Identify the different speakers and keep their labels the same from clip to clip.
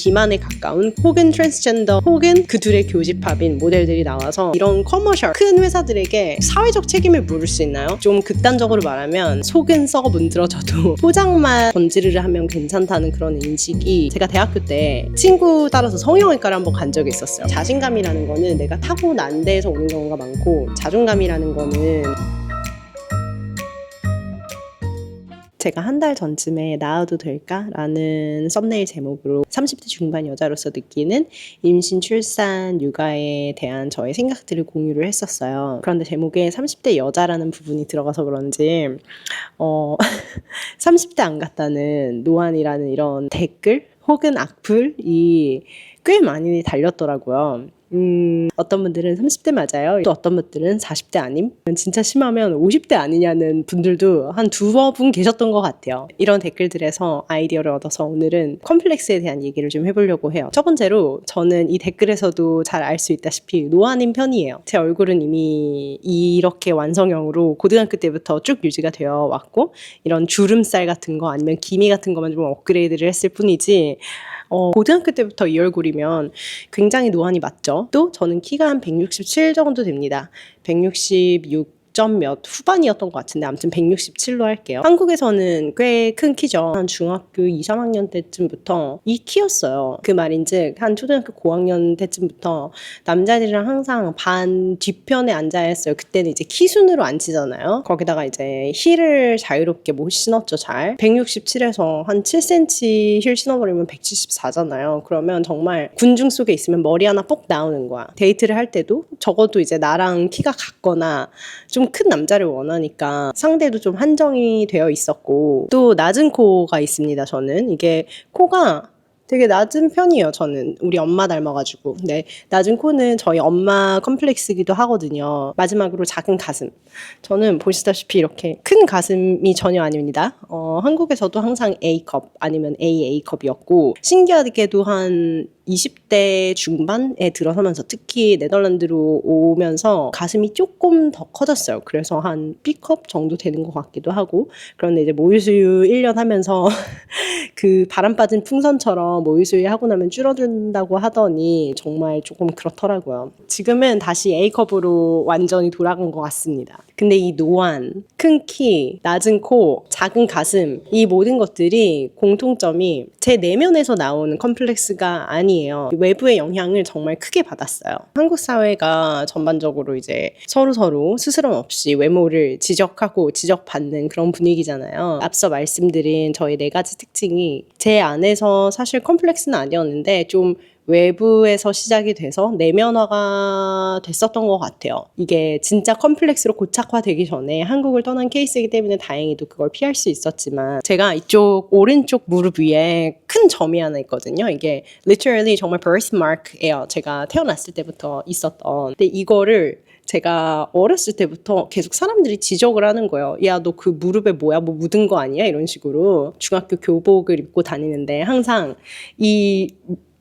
Speaker 1: 비만에 가까운 혹은 트랜스젠더 혹은 그 둘의 교집합인 모델들이 나와서 이런 커머셜 큰 회사들에게 사회적 책임을 물을 수 있나요? 좀 극단적으로 말하면 속은 썩어 문드러져도 포장만 번지르르 하면 괜찮다는 그런 인식이 제가 대학교 때 친구 따라서 성형외과를 한번 간 적이 있었어요. 자신감이라는 거는 내가 타고난 데에서 오는 경우가 많고 자존감이라는 거는 제가 한 달 전쯤에 나와도 될까라는 썸네일 제목으로 30대 중반 여자로서 느끼는 임신, 출산, 육아에 대한 저의 생각들을 공유를 했었어요. 그런데 제목에 30대 여자라는 부분이 들어가서 그런지 어 30대 안 같다는 노안이라는 이런 댓글 혹은 악플이 꽤 많이 달렸더라고요. 음, 어떤 분들은 30대 맞아요. 또 어떤 분들은 40대 아님? 진짜 심하면 50대 아니냐는 분들도 한 두어 분 계셨던 것 같아요. 이런 댓글들에서 아이디어를 얻어서 오늘은 컴플렉스에 대한 얘기를 좀 해보려고 해요. 첫 번째로 저는 이 댓글에서도 잘 알 수 있다시피 노안인 편이에요. 제 얼굴은 이미 이렇게 완성형으로 고등학교 때부터 쭉 유지가 되어 왔고 이런 주름살 같은 거 아니면 기미 같은 것만 좀 업그레이드를 했을 뿐이지 어, 고등학교 때부터 이 얼굴이면 굉장히 노안이 맞죠. 또 저는 키가 한 167 정도 됩니다. 166 점 몇 후반이었던 것 같은데 아무튼 167로 할게요. 한국에서는 꽤 큰 키죠. 한 중학교 2, 3학년 때쯤부터 이 키였어요. 그 말인즉 한 초등학교 고학년 때쯤부터 남자들이랑 항상 반 뒤편에 앉아야 했어요. 그때는 이제 키 순으로 앉히잖아요. 거기다가 이제 힐을 자유롭게 못 신었죠, 잘. 167에서 한 7cm 힐 신어버리면 174잖아요. 그러면 정말 군중 속에 있으면 머리 하나 뽁 나오는 거야. 데이트를 할 때도 적어도 이제 나랑 키가 같거나 좀 큰 남자를 원하니까 상대도 좀 한정이 되어 있었고 또 낮은 코가 있습니다. 저는 이게 코가 되게 낮은 편이에요, 저는. 우리 엄마 닮아가지고. 네. 낮은 코는 저희 엄마 컴플렉스기도 하거든요. 마지막으로 작은 가슴. 저는 보시다시피 이렇게 큰 가슴이 전혀 아닙니다. 어, 한국에서도 항상 A컵 아니면 AA컵이었고, 신기하게도 한 20대 중반에 들어서면서 특히 네덜란드로 오면서 가슴이 조금 더 커졌어요. 그래서 한 B컵 정도 되는 것 같기도 하고. 그런데 이제 모유수유 1년 하면서 그 바람 빠진 풍선처럼 모유수유 하고 나면 줄어든다고 하더니 정말 조금 그렇더라고요. 지금은 다시 A컵으로 완전히 돌아간 것 같습니다. 근데 이 노안, 큰 키, 낮은 코, 작은 가슴 이 모든 것들이 공통점이 제 내면에서 나오는 컴플렉스가 아니에요. 외부의 영향을 정말 크게 받았어요. 한국 사회가 전반적으로 이제 서로 서로 스스럼 없이 외모를 지적하고 지적받는 그런 분위기잖아요. 앞서 말씀드린 저의 네 가지 특징이 제 안에서 사실 컴플렉스는 아니었는데 좀 외부에서 시작이 돼서 내면화가 됐었던 것 같아요. 이게 진짜 컴플렉스로 고착화되기 전에 한국을 떠난 케이스이기 때문에 다행히도 그걸 피할 수 있었지만 제가 이쪽 오른쪽 무릎 위에 큰 점이 하나 있거든요. 이게 literally 정말 birthmark예요. 제가 태어났을 때부터 있었던. 근데 이거를 제가 어렸을 때부터 계속 사람들이 지적을 하는 거예요. 야, 너 그 무릎에 뭐야? 뭐 묻은 거 아니야? 이런 식으로 중학교 교복을 입고 다니는데 항상 이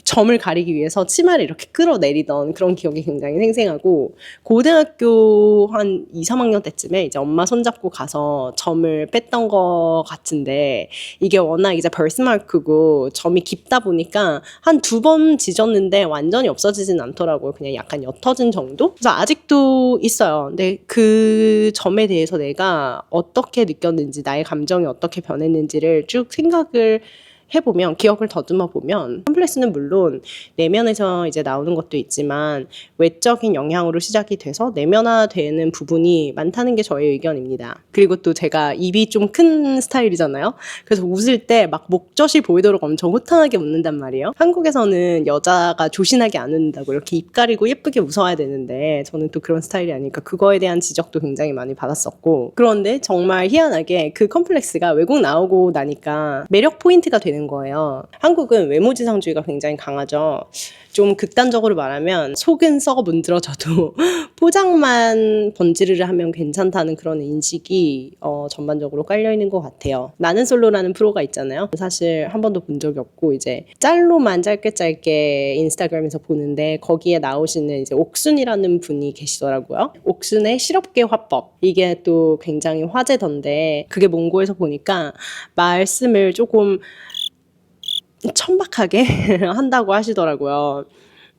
Speaker 1: 점을 가리기 위해서 치마를 이렇게 끌어내리던 그런 기억이 굉장히 생생하고 고등학교 한 2, 3학년 때쯤에 이제 엄마 손잡고 가서 점을 뺐던 것 같은데 이게 워낙 이제 벌스마크고 점이 깊다 보니까 한 두 번 지졌는데 완전히 없어지진 않더라고요. 그냥 약간 옅어진 정도? 그래서 아직도 있어요. 근데 그 점에 대해서 내가 어떻게 느꼈는지 나의 감정이 어떻게 변했는지를 쭉 생각을 해보면 기억을 더듬어 보면 컴플렉스는 물론 내면에서 이제 나오는 것도 있지만 외적인 영향으로 시작이 돼서 내면화되는 부분이 많다는 게 저의 의견입니다. 그리고 또 제가 입이 좀 큰 스타일이잖아요. 그래서 웃을 때 막 목젖이 보이도록 엄청 호탕하게 웃는단 말이에요. 한국에서는 여자가 조신하게 안 웃는다고 이렇게 입 가리고 예쁘게 웃어야 되는데 저는 또 그런 스타일이 아니니까 그거에 대한 지적도 굉장히 많이 받았었고 그런데 정말 희한하게 그 컴플렉스가 외국 나오고 나니까 매력 포인트가 되는 거예요. 한국은 외모지상주의가 굉장히 강하죠. 좀 극단적으로 말하면 속은 썩어 문드러져도 포장만 번지르르 하면 괜찮다는 그런 인식이 어, 전반적으로 깔려 있는 것 같아요. 나는 솔로라는 프로가 있잖아요. 사실 한 번도 본 적이 없고 이제 짤로만 짧게 짧게 인스타그램에서 보는데 거기에 나오시는 이제 옥순이라는 분이 계시더라고요. 옥순의 실업계 화법 이게 또 굉장히 화제던데 그게 몽고에서 보니까 말씀을 조금 천박하게 한다고 하시더라고요.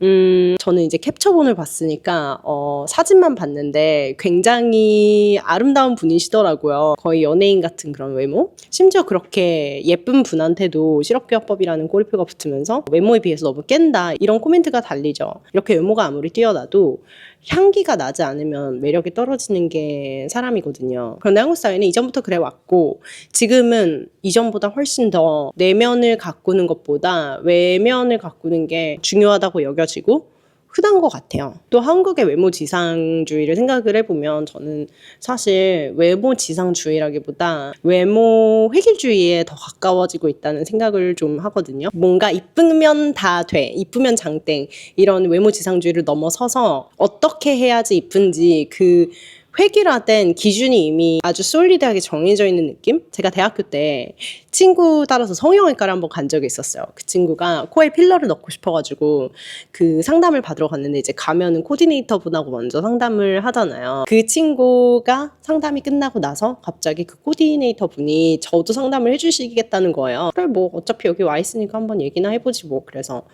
Speaker 1: 음, 저는 이제 캡처본을 봤으니까, 어, 사진만 봤는데 굉장히 아름다운 분이시더라고요. 거의 연예인 같은 그런 외모? 심지어 그렇게 예쁜 분한테도 실업교화법이라는 꼬리표가 붙으면서 외모에 비해서 너무 깬다. 이런 코멘트가 달리죠. 이렇게 외모가 아무리 뛰어나도 향기가 나지 않으면 매력이 떨어지는 게 사람이거든요. 그런데 한국 사회는 이전부터 그래 왔고, 지금은 이전보다 훨씬 더 내면을 가꾸는 것보다 외면을 가꾸는 게 중요하다고 여겨지고, 흔한 것 같아요. 또 한국의 외모 지상주의를 생각을 해보면 저는 사실 외모 지상주의라기보다 외모 획일주의에 더 가까워지고 있다는 생각을 좀 하거든요. 뭔가 이쁘면 다 돼, 이쁘면 장땡 이런 외모 지상주의를 넘어서서 어떻게 해야지 이쁜지 그 획일화된 기준이 이미 아주 솔리드하게 정해져 있는 느낌? 제가 대학교 때 친구 따라서 성형외과를 한번 간 적이 있었어요. 그 친구가 코에 필러를 넣고 싶어가지고 그 상담을 받으러 갔는데 이제 가면은 코디네이터 분하고 먼저 상담을 하잖아요. 그 친구가 상담이 끝나고 나서 갑자기 그 코디네이터 분이 저도 상담을 해주시겠다는 거예요. 그래 뭐 어차피 여기 와 있으니까 한번 얘기나 해보지 뭐 그래서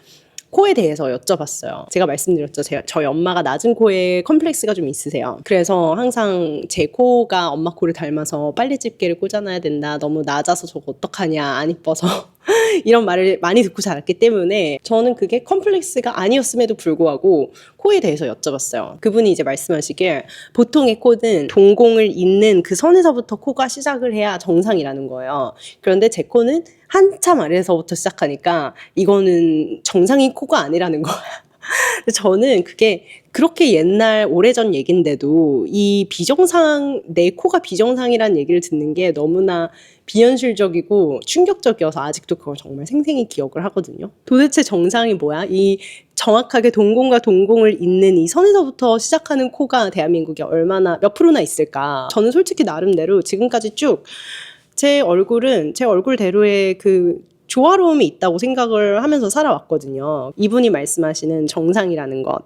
Speaker 1: 코에 대해서 여쭤봤어요. 제가 말씀드렸죠. 제, 저희 엄마가 낮은 코에 컴플렉스가 좀 있으세요. 그래서 항상 제 코가 엄마 코를 닮아서 빨리 집게를 꽂아놔야 된다. 너무 낮아서 저거 어떡하냐. 안 이뻐서. 이런 말을 많이 듣고 자랐기 때문에 저는 그게 컴플렉스가 아니었음에도 불구하고 코에 대해서 여쭤봤어요. 그분이 이제 말씀하시길 보통의 코는 동공을 잇는 그 선에서부터 코가 시작을 해야 정상이라는 거예요. 그런데 제 코는 한참 아래에서부터 시작하니까 이거는 정상인 코가 아니라는 거야. 저는 그게 그렇게 옛날 오래전 얘긴데도 이 비정상 내 코가 비정상이라는 얘기를 듣는 게 너무나 비현실적이고 충격적이어서 아직도 그걸 정말 생생히 기억을 하거든요. 도대체 정상이 뭐야? 이 정확하게 동공과 동공을 잇는 이 선에서부터 시작하는 코가 대한민국에 얼마나 몇 프로나 있을까? 저는 솔직히 나름대로 지금까지 쭉 제 얼굴은 제 얼굴대로의 그 조화로움이 있다고 생각을 하면서 살아왔거든요. 이분이 말씀하시는 정상이라는 것.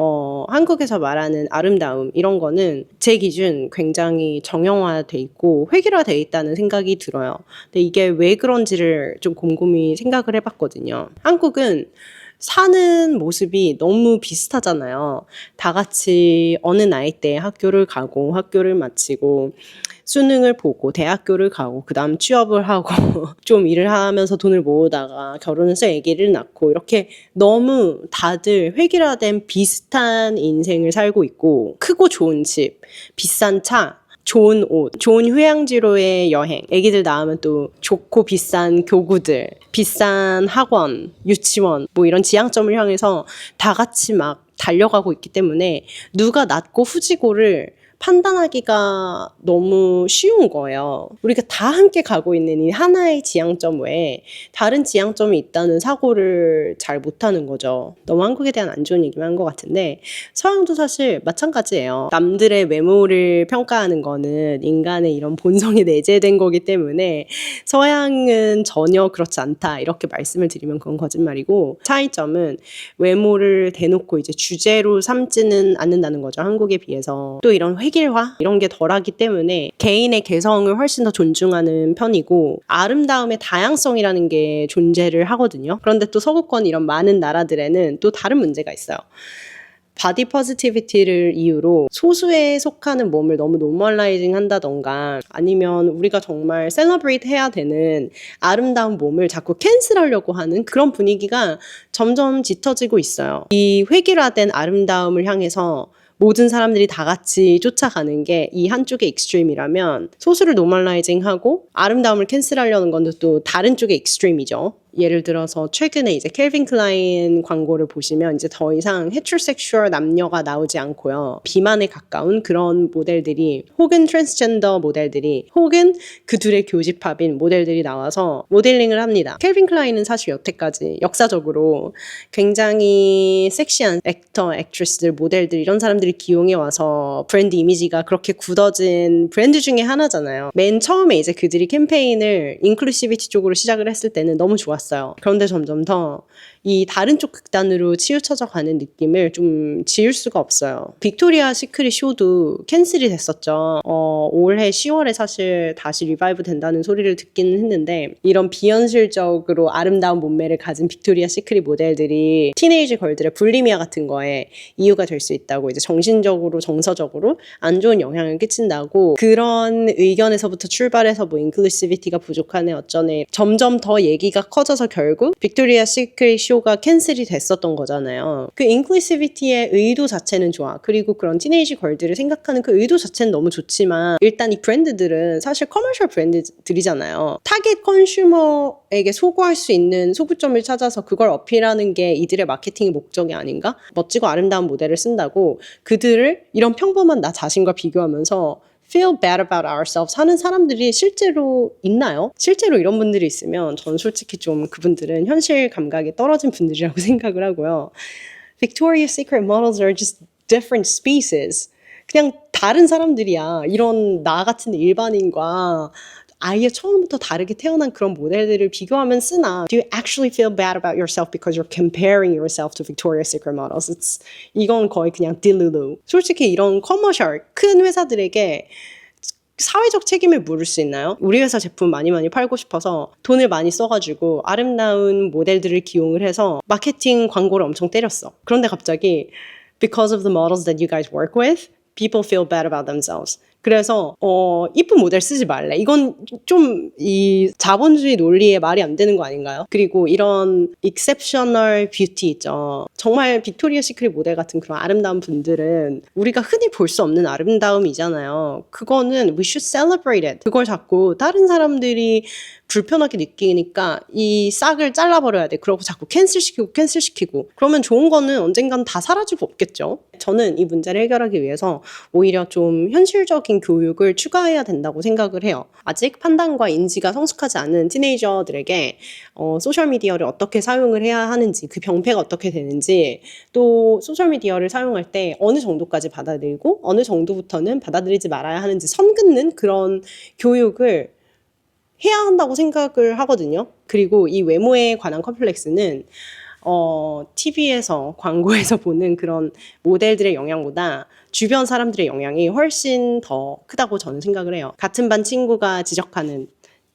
Speaker 1: 어, 한국에서 말하는 아름다움, 이런 거는 제 기준 굉장히 정형화돼 있고 획일화돼 있다는 생각이 들어요. 근데 이게 왜 그런지를 좀 곰곰이 생각을 해봤거든요. 한국은 사는 모습이 너무 비슷하잖아요. 다 같이 어느 나이 때 학교를 가고 학교를 마치고 수능을 보고 대학교를 가고 그다음 취업을 하고 좀 일을 하면서 돈을 모으다가 결혼해서 아기를 낳고 이렇게 너무 다들 획일화된 비슷한 인생을 살고 있고 크고 좋은 집, 비싼 차, 좋은 옷, 좋은 휴양지로의 여행, 애기들 낳으면 또 좋고 비싼 교구들, 비싼 학원, 유치원, 뭐 이런 지향점을 향해서 다 같이 막 달려가고 있기 때문에 누가 낫고 후지고를 판단하기가 너무 쉬운 거예요. 우리가 다 함께 가고 있는 이 하나의 지향점 외에 다른 지향점이 있다는 사고를 잘 못하는 거죠. 너무 한국에 대한 안 좋은 얘기만 한 것 같은데 서양도 사실 마찬가지예요. 남들의 외모를 평가하는 거는 인간의 이런 본성이 내재된 거기 때문에 서양은 전혀 그렇지 않다 이렇게 말씀을 드리면 그건 거짓말이고 차이점은 외모를 대놓고 이제 주제로 삼지는 않는다는 거죠. 한국에 비해서 또 이런 획일화 이런 게 덜하기 때문에 개인의 개성을 훨씬 더 존중하는 편이고 아름다움의 다양성이라는 게 존재를 하거든요. 그런데 또 서구권 이런 많은 나라들에는 또 다른 문제가 있어요. 바디 포지티비티를 이유로 소수에 속하는 몸을 너무 노멀라이징 한다던가 아니면 우리가 정말 셀러브레이트 해야 되는 아름다운 몸을 자꾸 캔슬하려고 하는 그런 분위기가 점점 짙어지고 있어요. 이 획일화된 아름다움을 향해서 모든 사람들이 다 같이 쫓아가는 게 이 한쪽의 익스트림이라면 소수를 노멀라이징하고 아름다움을 캔슬하려는 건 또 다른 쪽의 익스트림이죠. 예를 들어서 최근에 이제 켈빈 클라인 광고를 보시면 이제 더 이상 헤트로섹슈얼 남녀가 나오지 않고요. 비만에 가까운 그런 모델들이 혹은 트랜스젠더 모델들이 혹은 그 둘의 교집합인 모델들이 나와서 모델링을 합니다. 켈빈 클라인은 사실 여태까지 역사적으로 굉장히 섹시한 액터, 액트리스들, 모델들 이런 사람들이 기용해 와서 브랜드 이미지가 그렇게 굳어진 브랜드 중에 하나잖아요. 맨 처음에 이제 그들이 캠페인을 인클루시비티 쪽으로 시작을 했을 때는 너무 좋았어요. 그런데 점점 더이 다른 쪽 극단으로 치우쳐져 가는 느낌을 좀 지울 수가 없어요. 빅토리아 시크릿 쇼도 캔슬이 됐었죠. 어, 올해 10월에 사실 다시 리바이브 된다는 소리를 듣기는 했는데 이런 비현실적으로 아름다운 몸매를 가진 빅토리아 시크릿 모델들이 티네이지 걸들의 불리미아 같은 거에 이유가 될 수 있다고 이제 정신적으로 정서적으로 안 좋은 영향을 끼친다고 그런 의견에서부터 출발해서 뭐 인클루시비티가 부족하네 어쩌네 점점 더 얘기가 커져서 결국 빅토리아 시크릿 쇼가 캔슬이 됐었던 거잖아요. 그 인클루시비티의 의도 자체는 좋아. 그리고 그런 티네이지 걸들을 생각하는 그 의도 자체는 너무 좋지만 일단 이 브랜드들은 사실 커머셜 브랜드들이잖아요. 타겟 컨슈머에게 소구할 수 있는 소구점을 찾아서 그걸 어필하는 게 이들의 마케팅의 목적이 아닌가? 멋지고 아름다운 모델을 쓴다고 그들을 이런 평범한 나 자신과 비교하면서 feel bad about ourselves 하는 사람들이 실제로 있나요? 실제로 이런 분들이 있으면 전 솔직히 좀 그분들은 현실 감각이 떨어진 분들이라고 생각을 하고요. Victoria's Secret models are just different species. 그냥 다른 사람들이야. 이런 나 같은 일반인과 아예 처음부터 다르게 태어난 그런 모델들을 비교하면 쓰나 Do you actually feel bad about yourself because you're comparing yourself to Victoria's Secret models? It's, 이건 거의 그냥 딜루루. 솔직히 이런 커머셜 큰 회사들에게 사회적 책임을 물을 수 있나요? 우리 회사 제품 많이 많이 팔고 싶어서 돈을 많이 써가지고 아름다운 모델들을 기용을 해서 마케팅 광고를 엄청 때렸어. 그런데 갑자기 because of the models that you guys work with, people feel bad about themselves. 그래서 어 이쁜 모델 쓰지 말래. 이건 좀 이 자본주의 논리에 말이 안 되는 거 아닌가요? 그리고 이런 exceptional beauty 있죠. 정말 빅토리아 시크릿 모델 같은 그런 아름다운 분들은 우리가 흔히 볼 수 없는 아름다움이잖아요. 그거는 we should celebrate it. 그걸 자꾸 다른 사람들이 불편하게 느끼니까 이 싹을 잘라버려야 돼. 그러고 자꾸 캔슬시키고 캔슬시키고. 그러면 좋은 거는 언젠간 다 사라지고 없겠죠. 저는 이 문제를 해결하기 위해서 오히려 좀 현실적인 교육을 추가해야 된다고 생각을 해요. 아직 판단과 인지가 성숙하지 않은 티네이저들에게 어, 소셜미디어를 어떻게 사용을 해야 하는지, 그 병폐가 어떻게 되는지, 또 소셜미디어를 사용할 때 어느 정도까지 받아들이고 어느 정도부터는 받아들이지 말아야 하는지 선 긋는 그런 교육을 해야 한다고 생각을 하거든요. 그리고 이 외모에 관한 컴플렉스는 어, TV에서 광고에서 보는 그런 모델들의 영향보다 주변 사람들의 영향이 훨씬 더 크다고 저는 생각을 해요. 같은 반 친구가 지적하는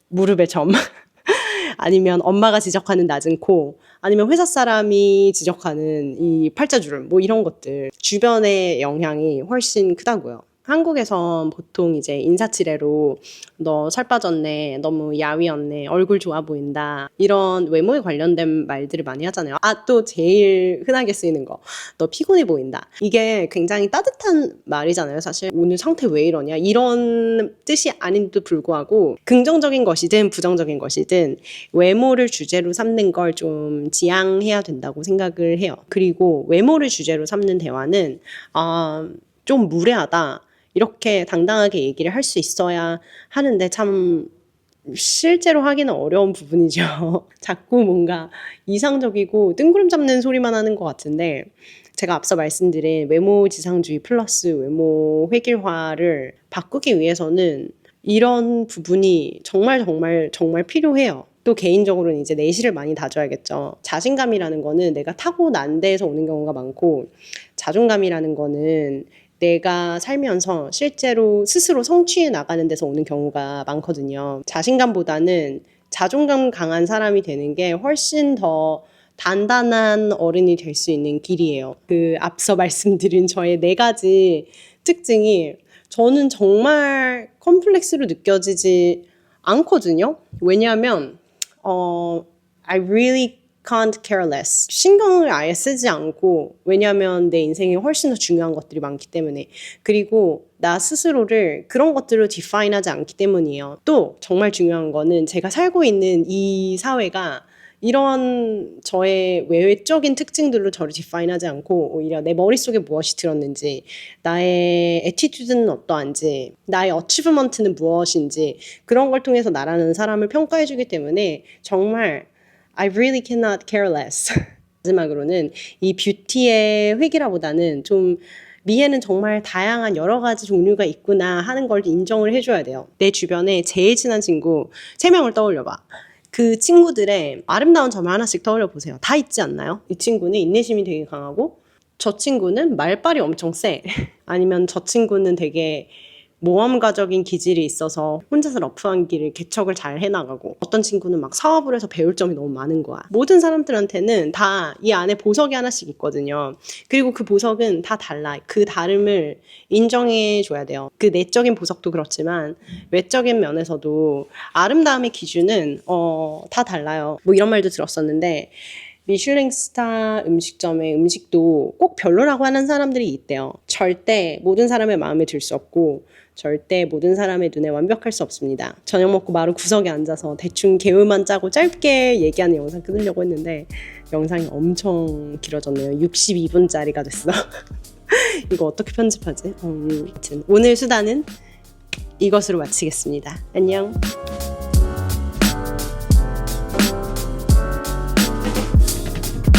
Speaker 1: 무릎의 점, 아니면 엄마가 지적하는 낮은 코, 아니면 회사 사람이 지적하는 이 팔자주름, 뭐 이런 것들. 주변의 영향이 훨씬 크다고요. 한국에선 보통 이제 인사치레로 너 살 빠졌네, 너무 야위었네, 얼굴 좋아 보인다 이런 외모에 관련된 말들을 많이 하잖아요. 아 또 제일 흔하게 쓰이는 거, 너 피곤해 보인다. 이게 굉장히 따뜻한 말이잖아요. 사실 오늘 상태 왜 이러냐 이런 뜻이 아닌데도 불구하고 긍정적인 것이든 부정적인 것이든 외모를 주제로 삼는 걸 좀 지양해야 된다고 생각을 해요. 그리고 외모를 주제로 삼는 대화는 아, 좀 무례하다. 이렇게 당당하게 얘기를 할 수 있어야 하는데 참 실제로 하기는 어려운 부분이죠. 자꾸 뭔가 이상적이고 뜬구름 잡는 소리만 하는 것 같은데 제가 앞서 말씀드린 외모 지상주의 플러스 외모 획일화를 바꾸기 위해서는 이런 부분이 정말 정말 정말 필요해요. 또 개인적으로는 이제 내실을 많이 다져야겠죠. 자신감이라는 거는 내가 타고난 데에서 오는 경우가 많고 자존감이라는 거는 내가 살면서 실제로 스스로 성취해 나가는 데서 오는 경우가 많거든요. 자신감보다는 자존감 강한 사람이 되는 게 훨씬 더 단단한 어른이 될 수 있는 길이에요. 그 앞서 말씀드린 저의 네 가지 특징이 저는 정말 컴플렉스로 느껴지지 않거든요. 왜냐하면 어, I really can't care less. 신경을 아예 쓰지 않고, 왜냐하면 내 인생에 훨씬 더 중요한 것들이 많기 때문에. 그리고 나 스스로를 그런 것들로 define 하지 않기 때문이에요. 또 정말 중요한 거는 제가 살고 있는 이 사회가 이런 저의 외적인 특징들로 저를 디파인하지 않고 오히려 내 머릿속에 무엇이 들었는지 나의 에티튜드는 어떠한지 나의 어치브먼트는 무엇인지 그런 걸 통해서 나라는 사람을 평가해 주기 때문에 정말 I really cannot care less. 마지막으로는 이 뷰티의 획일화보다는 좀 미에는 정말 다양한 여러 가지 종류가 있구나 하는 걸 인정을 해줘야 돼요. 내 주변에 제일 친한 친구 3명을 떠올려봐. 그 친구들의 아름다운 점을 하나씩 떠올려 보세요. 다 있지 않나요? 이 친구는 인내심이 되게 강하고 저 친구는 말빨이 엄청 세. 아니면 저 친구는 되게 모험가적인 기질이 있어서 혼자서 러프한 길을 개척을 잘 해나가고 어떤 친구는 막 사업을 해서 배울 점이 너무 많은 거야. 모든 사람들한테는 다 이 안에 보석이 하나씩 있거든요. 그리고 그 보석은 다 달라. 그 다름을 인정해 줘야 돼요. 그 내적인 보석도 그렇지만 외적인 면에서도 아름다움의 기준은 어, 다 달라요. 뭐 이런 말도 들었었는데 미슐랭 스타 음식점의 음식도 꼭 별로라고 하는 사람들이 있대요. 절대 모든 사람의 마음에 들 수 없고 절대 모든 사람의 눈에 완벽할 수 없습니다. 저녁 먹고 바로 구석에 앉아서 대충 개울만 짜고 짧게 얘기하는 영상 끊으려고 했는데 영상이 엄청 길어졌네요. 62분짜리가 됐어. 이거 어떻게 편집하지? 음, 오늘 수다는 이것으로 마치겠습니다. 안녕.